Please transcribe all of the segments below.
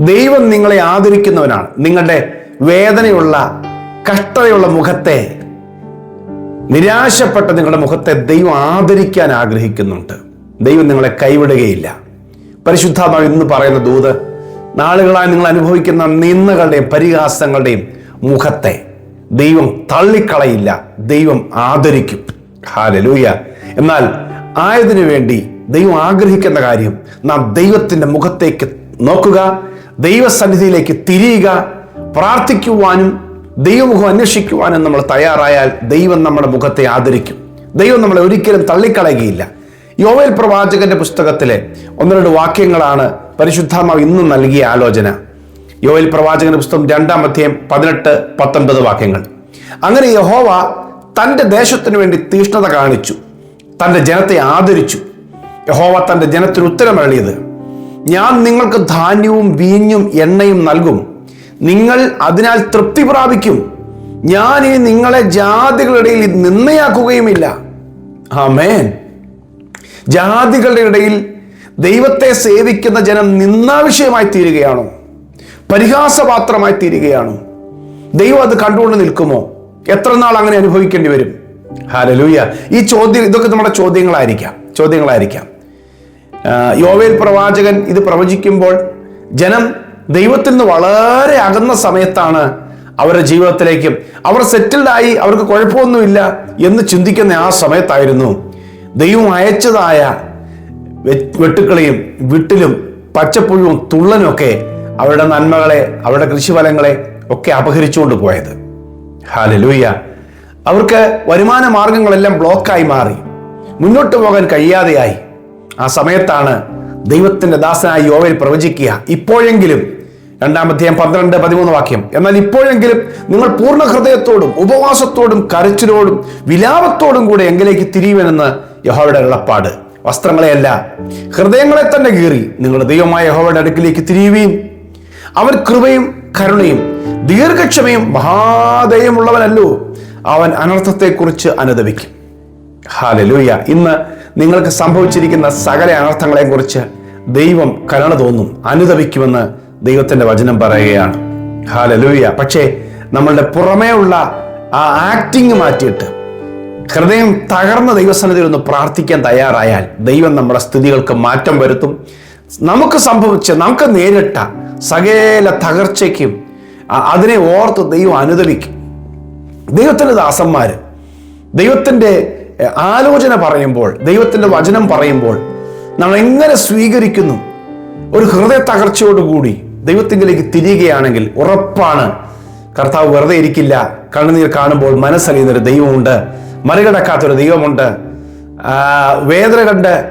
ദൈവം നിങ്ങളെ ആദരിക്കുന്നവനാണ്. നിങ്ങളുടെ വേദനയുള്ള കഷ്ടതയുള്ള മുഖത്തെ നിരാശപ്പെട്ട നിങ്ങളുടെ മുഖത്തെ ദൈവം ആദരിക്കാൻ ആഗ്രഹിക്കുന്നുണ്ട്. ദൈവം നിങ്ങളെ കൈവിടുകയില്ല. പരിശുദ്ധാത്മാവ് ഇന്ന് പറയുന്ന ദൂത് നാളുകളായി നിങ്ങൾ അനുഭവിക്കുന്ന നിന്ദകളുടെയും പരിഹാസങ്ങളുടെയും മുഖത്തെ ദൈവം തള്ളിക്കളയില്ല. ദൈവം ആദരിക്കും. ഹാലലൂയ എന്നാൽ ആയതിനു വേണ്ടി ദൈവം ആഗ്രഹിക്കുന്ന കാര്യം നാം ദൈവത്തിന്റെ മുഖത്തേക്ക് നോക്കുക. ദൈവസന്നിധിയിലേക്ക് തിരിയുക പ്രാർത്ഥിക്കുവാനും ദൈവമുഖം അന്വേഷിക്കുവാനും നമ്മൾ തയ്യാറായാൽ ദൈവം നമ്മുടെ മുഖത്തെ ആദരിക്കും. ദൈവം നമ്മളെ ഒരിക്കലും തള്ളിക്കളയുകയില്ല. യോവേൽ പ്രവാചകന്റെ പുസ്തകത്തിലെ ഒന്ന് രണ്ട് വാക്യങ്ങളാണ് പരിശുദ്ധാമാവ് ഇന്നും നൽകിയ ആലോചന. യോവേൽ പ്രവാചകന്റെ പുസ്തകം രണ്ടാം അധ്യായം പതിനെട്ട് പത്തൊൻപത് വാക്യങ്ങൾ. അങ്ങനെ യഹോവ തന്റെ ദേശത്തിനു വേണ്ടി തീഷ്ണത കാണിച്ചു തന്റെ ജനത്തെ ആദരിച്ചു. യഹോവ തന്റെ ജനത്തിന് ഉത്തരമരളിയത് ഞാൻ നിങ്ങൾക്ക് ധാന്യവും വീഞ്ഞും എണ്ണയും നൽകും. നിങ്ങൾ അതിനാൽ തൃപ്തി പ്രാപിക്കും. ഞാൻ ഇനി നിങ്ങളെ ജാതികളുടെ ഇടയിൽ നിന്നയാക്കുകയുമില്ല ആമേൻ. ജാതികളുടെ ഇടയിൽ ദൈവത്തെ സേവിക്കുന്ന ജനം നിന്നാവിഷയമായി തീരുകയാണോ? പരിഹാസപാത്രമായി തീരുകയാണോ? ദൈവം അത് കണ്ടുകൊണ്ട് നിൽക്കുമോ? എത്ര നാൾ അങ്ങനെ അനുഭവിക്കേണ്ടി വരും? ഹാലലൂയ ഈ ചോദ്യം ഇതൊക്കെ നമ്മുടെ ചോദ്യങ്ങളായിരിക്കാം. ചോദ്യങ്ങളായിരിക്കാം. യോവേൽ പ്രവാചകൻ ഇത് പ്രവചിക്കുമ്പോൾ ജനം ദൈവത്തിൽ നിന്ന് വളരെ അകന്ന സമയത്താണ് അവരുടെ ജീവിതത്തിലേക്കും അവർ സെറ്റിൽഡായി അവർക്ക് കുഴപ്പമൊന്നുമില്ല എന്ന് ചിന്തിക്കുന്ന ആ സമയത്തായിരുന്നു. ദൈവം അയച്ചതായ വെട്ടുക്കളെയും വിട്ടിലും പച്ചപ്പുഴുവും തുള്ളനും ഒക്കെ അവരുടെ നന്മകളെ അവരുടെ കൃഷിഫലങ്ങളെ ഒക്കെ അപഹരിച്ചുകൊണ്ട് പോയത്. ഹാലലൂയ്യ അവർക്ക് വരുമാന മാർഗങ്ങളെല്ലാം ബ്ലോക്കായി മാറി. മുന്നോട്ട് പോകാൻ കഴിയാതെയായി. ആ സമയത്താണ് ദൈവത്തിന്റെ ദാസനായ യോവൽ പ്രവചിക്കുക. ഇപ്പോഴെങ്കിലും രണ്ടാം പന്ത്രണ്ട് പതിമൂന്ന് വാക്യം എന്നാൽ ഇപ്പോഴെങ്കിലും നിങ്ങൾ പൂർണ ഹൃദയത്തോടും ഉപവാസത്തോടും കരച്ചിലോടും വിലാപത്തോടും കൂടെ എങ്കിലേക്ക് തിരിയുമെന്ന് യഹോവയുടെ എളപ്പാട് വസ്ത്രങ്ങളെയല്ല ഹൃദയങ്ങളെ തന്നെ കീറി നിങ്ങൾ ദൈവമായ യഹോവയുടെ അടുക്കിലേക്ക് തിരിയുകയും അവൻ കൃപയും കരുണയും ദീർഘക്ഷമയും മഹാദയമുള്ളവനല്ലോ അവൻ അനർത്ഥത്തെക്കുറിച്ച് അനുദപിക്കും. ഹാലലൂയ. ഇന്ന് നിങ്ങൾക്ക് സംഭവിച്ചിരിക്കുന്ന സകല അനർത്ഥങ്ങളെയും കുറിച്ച് ദൈവം കരുണ തോന്നും അനുദപിക്കുമെന്ന് ദൈവത്തിന്റെ വചനം പറയുകയാണ്. ഹാലലൂയ. പക്ഷേ നമ്മളുടെ പുറമേ ഉള്ള ആ ആക്ടിങ് മാറ്റിയിട്ട് ഹൃദയം തകർന്ന ദൈവസന്നിധിയിൽ ഒന്ന് പ്രാർത്ഥിക്കാൻ തയ്യാറായാൽ ദൈവം നമ്മുടെ സ്ഥിതികൾക്ക് മാറ്റം വരുത്തും. നമുക്ക് സംഭവിച്ച നമുക്ക് നേരിട്ട സകല തകർച്ചയ്ക്കും അതിനെ ഓർത്ത് ദൈവം അനുദവിക്കും ദൈവത്തിന്റെ ദാസന്മാർ ദൈവത്തിന്റെ ആലോചന പറയുമ്പോൾ ദൈവത്തിന്റെ വചനം പറയുമ്പോൾ നമ്മൾ എങ്ങനെ സ്വീകരിക്കുന്നു? ഒരു ഹൃദയ തകർച്ചയോടുകൂടി ദൈവത്തിങ്കിലേക്ക് തിരിയുകയാണെങ്കിൽ ഉറപ്പാണ്. കർത്താവ് വെറുതെ ഇരിക്കില്ല. കണ്ണുനീർ കാണുമ്പോൾ മനസ്സറിയുന്നൊരു ദൈവമുണ്ട്. മറികടക്കാത്തൊരു ദൈവമുണ്ട്. വേദന കണ്ട്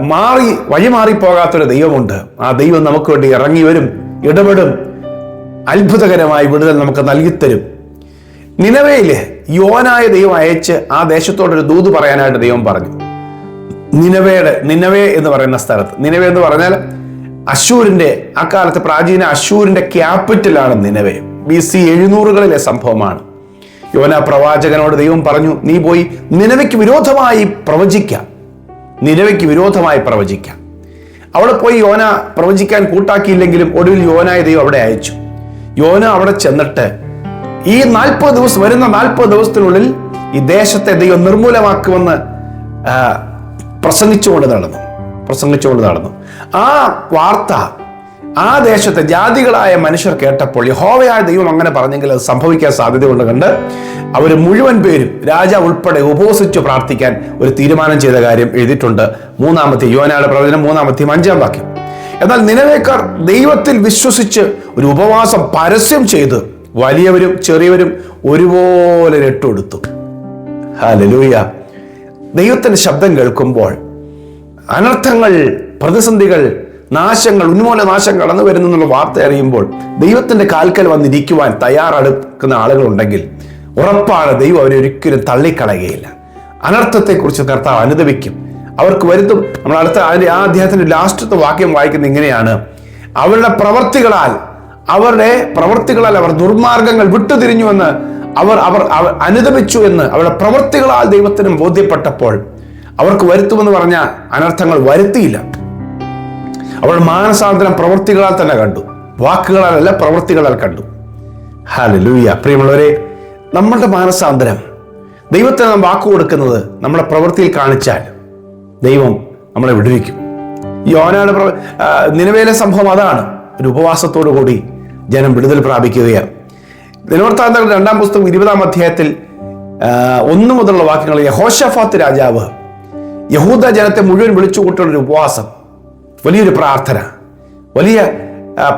മാറി വഴിമാറിപ്പോകാത്തൊരു ദൈവമുണ്ട്. ആ ദൈവം നമുക്ക് വേണ്ടി ഇറങ്ങി വരും ഇടപെടും. അത്ഭുതകരമായി വിടുതൽ നമുക്ക് നൽകിത്തരും. നിലവയിൽ യോനായ ദൈവം അയച്ച് ആ ദേശത്തോടൊരു ദൂത് പറയാനായിട്ട് ദൈവം പറഞ്ഞു. നിലവേട് നിനവേ എന്ന് പറയുന്ന സ്ഥലത്ത്. നിലവേ എന്ന് പറഞ്ഞാൽ അശൂരിന്റെ അക്കാലത്ത് പ്രാചീന അശൂരിന്റെ ക്യാപിറ്റലാണ് നിലവേ. ബി സി എഴുന്നൂറുകളിലെ സംഭവമാണ്. യോന പ്രവാചകനോട് ദൈവം പറഞ്ഞു നീ പോയി നിലവയ്ക്ക് വിരോധമായി പ്രവചിക്കാം. നിലവയ്ക്ക് വിരോധമായി പ്രവചിക്കാം. അവിടെ പോയി യോന പ്രവചിക്കാൻ കൂട്ടാക്കിയില്ലെങ്കിലും ഒടുവിൽ യോനായ ദൈവം അവിടെ അയച്ചു. യോന അവിടെ ചെന്നിട്ട് ഈ നാൽപ്പത് ദിവസം വരുന്ന നാൽപ്പത് ദിവസത്തിനുള്ളിൽ ഈ ദേശത്തെ ദൈവം നിർമൂലമാക്കുമെന്ന് പ്രസംഗിച്ചുകൊണ്ട് നടന്നു. പ്രസംഗിച്ചുകൊണ്ട് നടന്നു. ആ വാർത്ത ആ ദേശത്തെ ജാതികളായ മനുഷ്യർ കേട്ടപ്പോൾ യഹോവയായ ദൈവം അങ്ങനെ പറഞ്ഞെങ്കിൽ അത് സംഭവിക്കാൻ സാധ്യതയുണ്ട് കണ്ട് അവർ മുഴുവൻ പേരും രാജാവ് ഉൾപ്പെടെ ഉപവസിച്ചു പ്രാർത്ഥിക്കാൻ ഒരു തീരുമാനം ചെയ്ത കാര്യം എഴുതിയിട്ടുണ്ട്. മൂന്നാമത്തെ യോനയുടെ പ്രവചനം മൂന്നാമത്തെയും അഞ്ചാം വാക്യം. എന്നാൽ നിലവേക്കാർ ദൈവത്തിൽ വിശ്വസിച്ച് ഒരു ഉപവാസം പരസ്യം ചെയ്ത് വലിയവരും ചെറിയവരും ഒരുപോലെ രട്ടുകൊടുത്തു. ഹലലൂയ ദൈവത്തിന്റെ ശബ്ദം കേൾക്കുമ്പോൾ അനർത്ഥങ്ങൾ പ്രതിസന്ധികൾ നാശങ്ങൾ ഉന്മൂല നാശം കടന്നു വരുന്നു എന്നുള്ള വാർത്ത അറിയുമ്പോൾ ദൈവത്തിന്റെ കാൽക്കൽ വന്നിരിക്കുവാൻ തയ്യാറെടുക്കുന്ന ആളുകളുണ്ടെങ്കിൽ ഉറപ്പാണ് ദൈവം അവരെ ഒരിക്കലും തള്ളിക്കളയുകയില്ല. അനർത്ഥത്തെക്കുറിച്ച് കർത്താവ് അനുദവിക്കും അവർക്ക് വരുത്തും. നമ്മൾ അടുത്ത അതിന്റെ ആ അദ്ദേഹത്തിന്റെ ലാസ്റ്റത്തെ വാക്യം വായിക്കുന്നത് ഇങ്ങനെയാണ്. അവരുടെ പ്രവർത്തികളാൽ അവരുടെ പ്രവൃത്തികളാൽ അവർ ദുർമാർഗങ്ങൾ വിട്ടുതിരിഞ്ഞുവെന്ന് അവർ അവർ അനുദപിച്ചു എന്ന് അവരുടെ പ്രവൃത്തികളാൽ ദൈവത്തിനും ബോധ്യപ്പെട്ടപ്പോൾ അവർക്ക് വരുത്തുമെന്ന് പറഞ്ഞ അനർത്ഥങ്ങൾ വരുത്തിയില്ല. അവൾ മാനസാന്തരം പ്രവൃത്തികളാൽ തന്നെ കണ്ടു. വാക്കുകളാലല്ല പ്രവൃത്തികളാൽ കണ്ടു. ഹാലലൂയ പ്രിയമുള്ളവരെ നമ്മളുടെ മാനസാന്തരം ദൈവത്തിന് നാം വാക്ക് കൊടുക്കുന്നത് നമ്മുടെ പ്രവൃത്തിയിൽ കാണിച്ചാൽ ദൈവം നമ്മളെ വിടുവിക്കും. പ്ര- നിലവിലെ സംഭവം അതാണ്. ഒരു ഉപവാസത്തോടു കൂടി ജനം വിടുതൽ പ്രാപിക്കുകയാണ്. ദിനവൃത്താന്തങ്ങളുടെ രണ്ടാം പുസ്തകം ഇരുപതാം അധ്യായത്തിൽ ഒന്നു മുതലുള്ള വാക്യങ്ങൾ യഹോഷഫാത്ത് രാജാവ് യഹൂദ ജനത്തെ മുഴുവൻ വിളിച്ചു കൂട്ടുള്ളൊരു ഉപവാസം വലിയൊരു പ്രാർത്ഥന വലിയ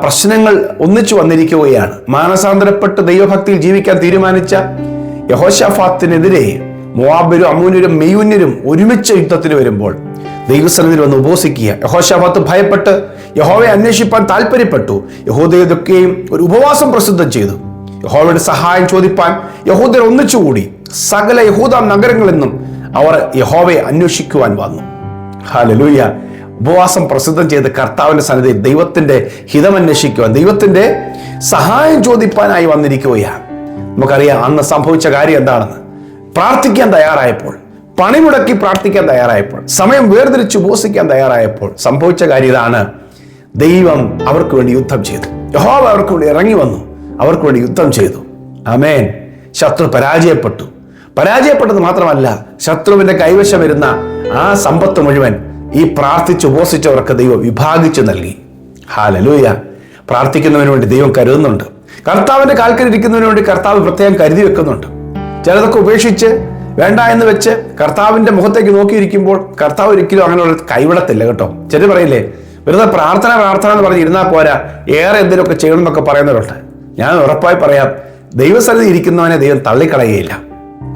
പ്രശ്നങ്ങൾ ഒന്നിച്ചു വന്നിരിക്കുകയാണ്. മാനസാന്തരപ്പെട്ട് ദൈവഭക്തിയിൽ ജീവിക്കാൻ തീരുമാനിച്ച യഹോഷഫാത്തിനെതിരെ മോവാബരും അമൂനരും മെയ്യൂന്യരും ഒരുമിച്ച് യുദ്ധത്തിന് വരുമ്പോൾ ദൈവസന്നിധിയിൽ വന്ന് ഉപവസിക്കുക യഹോശാഫാത്ത് ഭയപ്പെട്ട് യഹോവയെ അന്വേഷിപ്പാൻ താല്പര്യപ്പെട്ടു യഹോദയതൊക്കെയും ഒരു ഉപവാസം പ്രസിദ്ധം ചെയ്തു. യഹോവയുടെ സഹായം ചോദിപ്പാൻ യഹൂദർ ഒന്നിച്ചുകൂടി. സകല യഹൂദ നഗരങ്ങളിൽ നിന്നും അവർ യഹോവയെ അന്വേഷിക്കുവാൻ വന്നു. ഹാലലൂയ ഉപവാസം പ്രസിദ്ധം ചെയ്ത് കർത്താവിന്റെ സന്നിധിയിൽ ദൈവത്തിന്റെ ഹിതമന്വേഷിക്കുവാൻ ദൈവത്തിന്റെ സഹായം ചോദിപ്പാനായി വന്നിരിക്കുകയാണ്. നമുക്കറിയാം അന്ന് സംഭവിച്ച കാര്യം എന്താണെന്ന്. പ്രാർത്ഥിക്കാൻ തയ്യാറായപ്പോൾ പണിമുടക്കി പ്രാർത്ഥിക്കാൻ തയ്യാറായപ്പോൾ സമയം വേർതിരിച്ച് ഉപസിക്കാൻ തയ്യാറായപ്പോൾ സംഭവിച്ച കാര്യം ഇതാണ്. ദൈവം അവർക്ക് വേണ്ടി യുദ്ധം ചെയ്തു. യഹോവ അവർക്ക് വേണ്ടി ഇറങ്ങി വന്നു. അവർക്ക് വേണ്ടി യുദ്ധം ചെയ്തു. അമേൻ ശത്രു പരാജയപ്പെട്ടു. പരാജയപ്പെട്ടത് മാത്രമല്ല ശത്രുവിന്റെ കൈവശം വരുന്ന ആ സമ്പത്ത് മുഴുവൻ ഈ പ്രാർത്ഥിച്ച് ഉപസിച്ചവർക്ക് ദൈവം വിഭാഗിച്ചു നൽകി. ഹാലലൂയ പ്രാർത്ഥിക്കുന്നതിന് വേണ്ടി ദൈവം കരുതുന്നുണ്ട്. കർത്താവിന്റെ കാൽക്കരിക്കുന്നതിന് വേണ്ടി കർത്താവ് പ്രത്യേകം കരുതി വെക്കുന്നുണ്ട്. ചിലതൊക്കെ ഉപേക്ഷിച്ച് വേണ്ട എന്ന് വെച്ച് കർത്താവിന്റെ മുഖത്തേക്ക് നോക്കിയിരിക്കുമ്പോൾ കർത്താവ് ഒരിക്കലും അങ്ങനെയുള്ള കൈവിടത്തില്ല കേട്ടോ. ചെറിയ പറയില്ലേ വെറുതെ പ്രാർത്ഥന പ്രാർത്ഥന എന്ന് പറഞ്ഞ് ഇരുന്നാൽ പോരാ ഏറെ എന്തെങ്കിലുമൊക്കെ ചെയ്യണം എന്നൊക്കെ പറയുന്നവരുണ്ട്. ഞാൻ ഉറപ്പായി പറയാം ദൈവസ്ഥലത്ത് ഇരിക്കുന്നവനെ ദൈവം തള്ളിക്കളയുകയില്ല.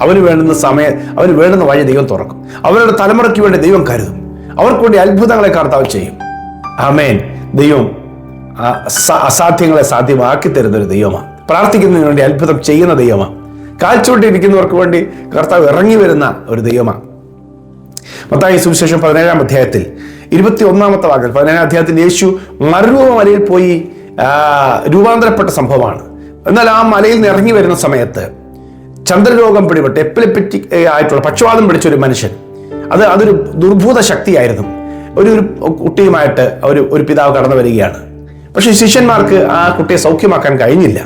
അവന് വേണ്ടുന്ന സമയം അവന് വേണ്ടുന്ന വഴി ദൈവം തുറക്കും. അവരുടെ തലമുറയ്ക്ക് വേണ്ടി ദൈവം കരുതും. അവർക്ക് വേണ്ടി അത്ഭുതങ്ങളെ കർത്താവ് ചെയ്യും. ആമേൻ. ദൈവം അസാധ്യങ്ങളെ സാധ്യമാക്കി തരുന്ന ഒരു ദൈവമാണ്. പ്രാർത്ഥിക്കുന്നതിന് വേണ്ടി അത്ഭുതം ചെയ്യുന്ന ദൈവമാണ്. കാൽച്ചുകൊണ്ടിരിക്കുന്നവർക്ക് വേണ്ടി കർത്താവ് ഇറങ്ങി വരുന്ന ഒരു ദൈവമാണ്. മത്തായി സുവിശേഷം പതിനേഴാം അധ്യായത്തിൽ ഇരുപത്തി ഒന്നാമത്തെ വാക്കിൽ പതിനേഴാം അധ്യായത്തിൽ യേശു മരുഭൂമ മലയിൽ പോയി രൂപാന്തരപ്പെട്ട സംഭവമാണ്. എന്നാൽ ആ മലയിൽ നിന്ന് ഇറങ്ങി വരുന്ന സമയത്ത് ചന്ദ്രരോഗം പിടിപെട്ട് എപ്പിലെപ്പറ്റിക് ആയിട്ടുള്ള പക്ഷവാതം പിടിച്ച ഒരു മനുഷ്യൻ അത് അതൊരു ദുർഭൂത ശക്തിയായിരുന്നു. ഒരു ഒരു കുട്ടിയുമായിട്ട് ഒരു ഒരു പിതാവ് കടന്നു വരികയാണ്. പക്ഷേ ശിഷ്യന്മാർക്ക് ആ കുട്ടിയെ സൗഖ്യമാക്കാൻ കഴിഞ്ഞില്ല.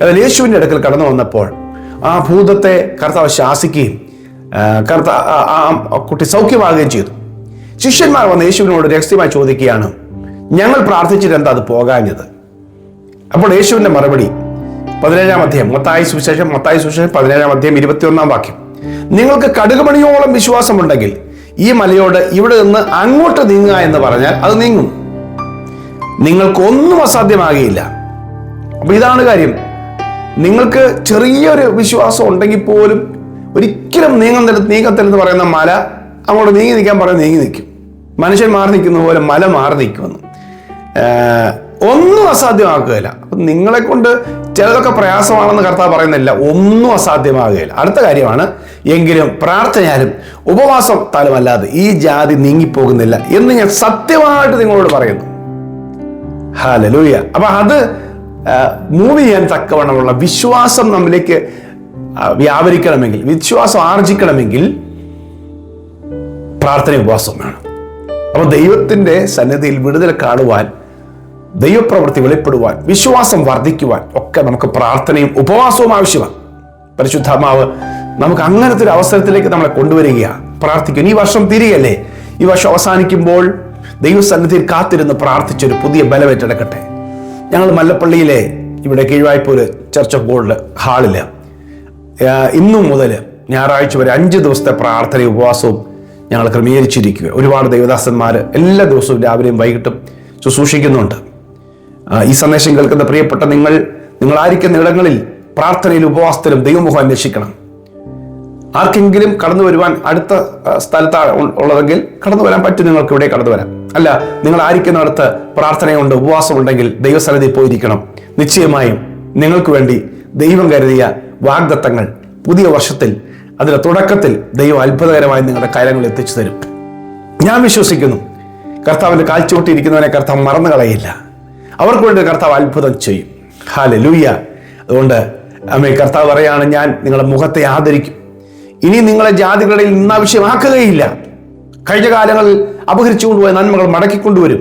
എന്നാൽ യേശുവിന്റെ അടുക്കൽ കടന്നു വന്നപ്പോൾ ആ ഭൂതത്തെ കർത്താവ് ശാസിക്കുകയും കർത്താ ആ- കുട്ടി സൗഖ്യമാകുകയും ചെയ്തു. ശിഷ്യന്മാർ വന്ന് യേശുവിനോട് രഹസ്യമായി ചോദിക്കുകയാണ് ഞങ്ങൾ പ്രാർത്ഥിച്ചിട്ട് എന്താ അത് പോകാഞ്ഞത്? അപ്പോൾ യേശുവിന്റെ മറുപടി പതിനേഴാം അധ്യായം മത്തായി സുവിശേഷം മത്തായി സുവിശേഷം പതിനേഴാം അധ്യായം ഇരുപത്തിയൊന്നാം വാക്യം. നിങ്ങൾക്ക് കടുകുമണിയോളം വിശ്വാസമുണ്ടെങ്കിൽ ഈ മലയോട് ഇവിടെ നിന്ന് അങ്ങോട്ട് നീങ്ങുക എന്ന് പറഞ്ഞാൽ അത് നീങ്ങും. നിങ്ങൾക്കൊന്നും അസാധ്യമാകുകയില്ല. അപ്പൊ ഇതാണ് കാര്യം. നിങ്ങൾക്ക് ചെറിയൊരു വിശ്വാസം ഉണ്ടെങ്കിൽ പോലും ഒരിക്കലും നീങ്ങുന്നില്ല നീങ്ങത്തില്ലെന്ന് പറയുന്ന മല അങ്ങോട്ട് നീങ്ങി നിൽക്കാൻ പറയാൻ നീങ്ങി നിൽക്കും. മനുഷ്യൻ മാറി നിൽക്കുന്ന പോലെ മല മാറി നിൽക്കുമെന്ന്. ഒന്നും അസാധ്യമാക്കുകയില്ല. അപ്പം നിങ്ങളെ കൊണ്ട് ചിലതൊക്കെ പ്രയാസമാണെന്ന് കർത്താവ് പറയുന്നില്ല. ഒന്നും അസാധ്യമാകുകയില്ല. അടുത്ത കാര്യമാണ് എങ്കിലും പ്രാർത്ഥനയാലും ഉപവാസം താലുമല്ലാതെ ഈ ജാതി നീങ്ങിപ്പോകുന്നില്ല എന്ന് ഞാൻ സത്യമായിട്ട് നിങ്ങളോട് പറയുന്നു. ഹാലലൂയ. അപ്പൊ അത് മൂവ് ചെയ്യാൻ തക്കവണ്ണമുള്ള വിശ്വാസം നമ്മിലേക്ക് വ്യാപരിക്കണമെങ്കിൽ വിശ്വാസം ആർജിക്കണമെങ്കിൽ പ്രാർത്ഥന ഉപവാസം വേണം. അപ്പൊ ദൈവത്തിന്റെ സന്നദ്ധയിൽ വിടുതൽ കാണുവാൻ ദൈവപ്രവൃത്തി വെളിപ്പെടുവാൻ വിശ്വാസം വർദ്ധിക്കുവാൻ ഒക്കെ നമുക്ക് പ്രാർത്ഥനയും ഉപവാസവും ആവശ്യമാണ്. പരിശുദ്ധമാവ് നമുക്ക് അങ്ങനത്തെ ഒരു അവസരത്തിലേക്ക് നമ്മളെ കൊണ്ടുവരികയാണ്. പ്രാർത്ഥിക്കുന്നു. ഈ വർഷം തിരികെയല്ലേ? ഈ വർഷം അവസാനിക്കുമ്പോൾ ദൈവസന്നിധിയിൽ കാത്തിരുന്ന് പ്രാർത്ഥിച്ചൊരു പുതിയ ബലമേറ്റെടുക്കട്ടെ. ഞങ്ങൾ മല്ലപ്പള്ളിയിലെ ഇവിടെ കീഴ്വായ്പൂര് ചർച്ച് ഓഫ് ഗോൾഡ് ഇന്നും ഇന്നു മുതൽ ഞായറാഴ്ച വരെ അഞ്ച് ദിവസത്തെ പ്രാർത്ഥനയും ഉപവാസവും ഞങ്ങൾ ക്രമീകരിച്ചിരിക്കുക. ഒരുപാട് ദേവദാസന്മാർ എല്ലാ ദിവസവും രാവിലെയും വൈകിട്ടും ശുശ്രൂഷിക്കുന്നുണ്ട്. ഈ സന്ദേശം കേൾക്കുന്ന പ്രിയപ്പെട്ട നിങ്ങൾ നിങ്ങളായിരിക്കുന്ന ഇടങ്ങളിൽ പ്രാർത്ഥനയിലും ഉപവാസത്തിലും ദൈവമുഖം അന്വേഷിക്കണം. ആർക്കെങ്കിലും കടന്നു വരുവാൻ അടുത്ത സ്ഥലത്താണ് ഉള്ളതെങ്കിൽ കടന്നു വരാൻ പറ്റും നിങ്ങൾക്ക് ഇവിടെ കടന്നു വരാം അല്ല നിങ്ങൾ ആയിരിക്കുന്നിടത്ത് പ്രാർത്ഥനയുണ്ട് ഉപവാസമുണ്ടെങ്കിൽ ദൈവസന്നിധി പോയിരിക്കണം. നിശ്ചയമായും നിങ്ങൾക്ക് വേണ്ടി ദൈവം കരുതിയ വാഗ്ദത്തങ്ങൾ പുതിയ വർഷത്തിൽ അതിന്റെ തുടക്കത്തിൽ ദൈവം അത്ഭുതകരമായി നിങ്ങളുടെ കാര്യങ്ങൾ എത്തിച്ചു തരും. ഞാൻ വിശ്വസിക്കുന്നു കർത്താവിന്റെ കാൽച്ചുവട്ടിയിരിക്കുന്നവനെ കർത്താവ് മറന്നു കളയില്ല. അവർക്ക് വേണ്ടി കർത്താവ് അത്ഭുതം ചെയ്യും. ഹാലെ ലൂയ്യ അതുകൊണ്ട് അമ്മേ കർത്താവ് പറയാണ് ഞാൻ നിങ്ങളുടെ മുഖത്തെ ആദരിക്കും. ഇനി നിങ്ങളെ ജാതികളിൽ നിന്നാവശ്യമാക്കുകയില്ല കഴിഞ്ഞ കാലങ്ങളിൽ അപഹരിച്ചു കൊണ്ടുപോയ നന്മകൾ മടക്കിക്കൊണ്ടുവരും.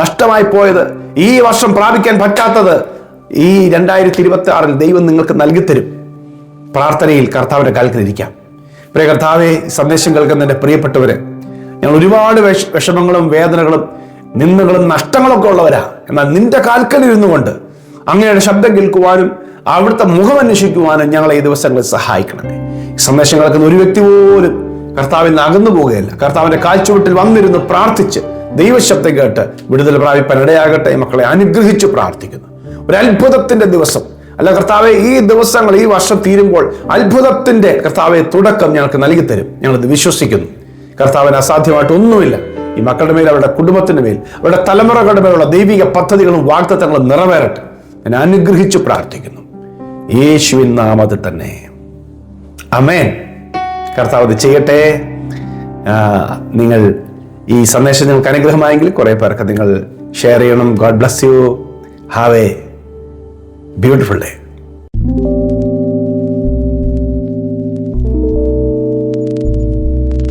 നഷ്ടമായി പോയത് ഈ വർഷം പ്രാപിക്കാൻ പറ്റാത്തത് ഈ രണ്ടായിരത്തി ഇരുപത്തി ആറിൽ ദൈവം നിങ്ങൾക്ക് നൽകിത്തരും. പ്രാർത്ഥനയിൽ കർത്താവിന്റെ കാൽക്കലിരിക്കാം പ്രിയ കർത്താവെ സന്ദേശം കേൾക്കുന്ന എന്റെ പ്രിയപ്പെട്ടവര് ഞങ്ങൾ ഒരുപാട് വിഷ വിഷമങ്ങളും വേദനകളും നിന്ദകളും നഷ്ടങ്ങളൊക്കെ ഉള്ളവരാ. എന്നാൽ നിന്റെ കാൽക്കലിരുന്നു കൊണ്ട് അങ്ങയുടെ ശബ്ദം കേൾക്കുവാനും അവിടുത്തെ മുഖം അന്വേഷിക്കുവാനും ഞങ്ങളെ ഈ ദിവസങ്ങളിൽ സഹായിക്കണമേ. സന്ദേശം കേൾക്കുന്ന ഒരു വ്യക്തി പോലും കർത്താവിൽ നിന്ന് അകന്നു പോകുകയില്ല. കർത്താവിന്റെ കാഴ്ചവട്ടിൽ വന്നിരുന്ന് പ്രാർത്ഥിച്ച് ദൈവശബ്ദം കേട്ട് വിടുതൽ പ്രാപിപ്പാൻ ഇടയാകട്ടെ മക്കളെ അനുഗ്രഹിച്ച് പ്രാർത്ഥിക്കുന്നു. ഒരു അത്ഭുതത്തിന്റെ ദിവസം. അല്ല കർത്താവെ ഈ ദിവസങ്ങൾ ഈ വർഷം തീരുമ്പോൾ അത്ഭുതത്തിന്റെ കർത്താവെ തുടക്കം ഞങ്ങൾക്ക് നൽകി തരും ഞങ്ങളിത് വിശ്വസിക്കുന്നു. കർത്താവിന് അസാധ്യമായിട്ട് ഒന്നുമില്ല. ഈ മക്കളുടെ മേൽ അവരുടെ കുടുംബത്തിന്റെ മേൽ അവരുടെ തലമുറകളുടെ മേലുള്ള ദൈവിക പദ്ധതികളും വാഗ്ദത്തങ്ങളും നിറവേറട്ടെ. ഞാൻ അനുഗ്രഹിച്ചു പ്രാർത്ഥിക്കുന്നു. യേശുവിൻ നാമത്തിൽ തന്നെ. അമേൻ കർത്താവ് ചെയ്യട്ടെ. നിങ്ങൾ ഈ സന്ദേശം നിങ്ങൾക്ക് അനുഗ്രഹമായെങ്കിൽ കുറേ പേർക്ക് നിങ്ങൾ ഷെയർ ചെയ്യണം. God bless you have a beautiful day